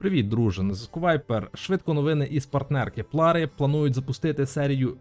Привіт, друже. Не Вайпер. Швидко новини із партнерки. Плари планують запустити серію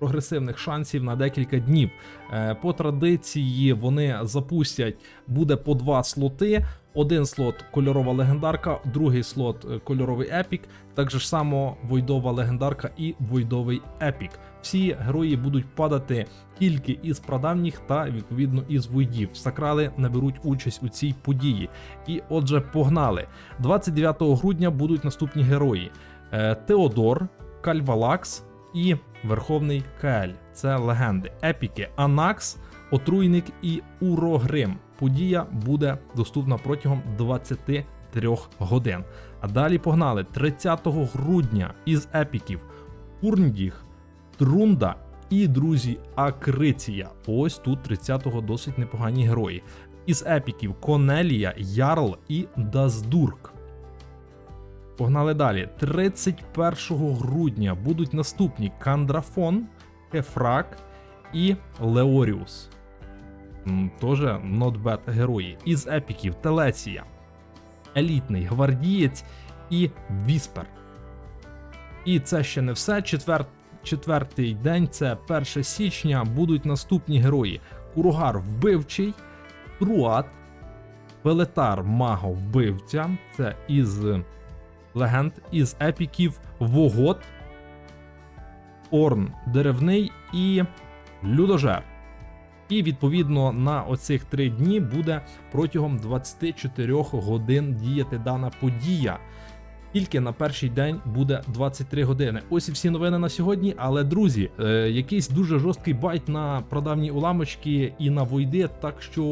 прогресивних шансів на декілька днів. Е, По традиції вони запустять буде по два слоти. Один слот кольорова легендарка, другий слот кольоровий епік, так же само войдова легендарка і войдовий епік. Всі герої будуть падати тільки із прадавніх та відповідно із войдів. Сакрали не беруть участь у цій події. І отже, погнали. 29 грудня будуть наступні герої: Е, Теодор, Кальвалакс і Верховний Каель. Це легенди. Епіки Анакс, Отруйник і Урогрим. Подія буде доступна протягом 23 годин. А далі погнали 30 грудня із епіків Урндіг, Трунда і друзі Акриція. Ось тут 30-го досить непогані герої. Із епіків Конелія, Ярл і Даздурк. Погнали далі. 31 грудня будуть наступні Кандрафон, Хефрак і Леоріус. Тоже bad герої. Із епіків Телеція, Елітний Гвардієць і Віспер. І це ще не все. Четвер... Четвертий день, це 1 січня, будуть наступні герої: Куругар вбивчий, Труат, Пелетар Маго вбивця. Це із легенд, із епіків Вогот, Орн Деревний і Людожер. І відповідно на оцих три дні буде протягом 24 годин діяти дана подія. Тільки на перший день буде 23 години. Ось і всі новини на сьогодні. Але друзі, е, якийсь дуже жорсткий байт на прадавні уламочки і на войди, так що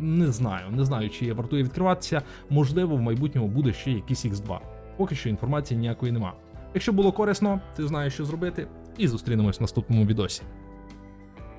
не знаю, не знаю, чи вартує відкриватися. Можливо, в майбутньому буде ще якийсь X2. Поки що інформації ніякої нема. Якщо було корисно, ти знаєш, що зробити, і зустрінемось в наступному відосі.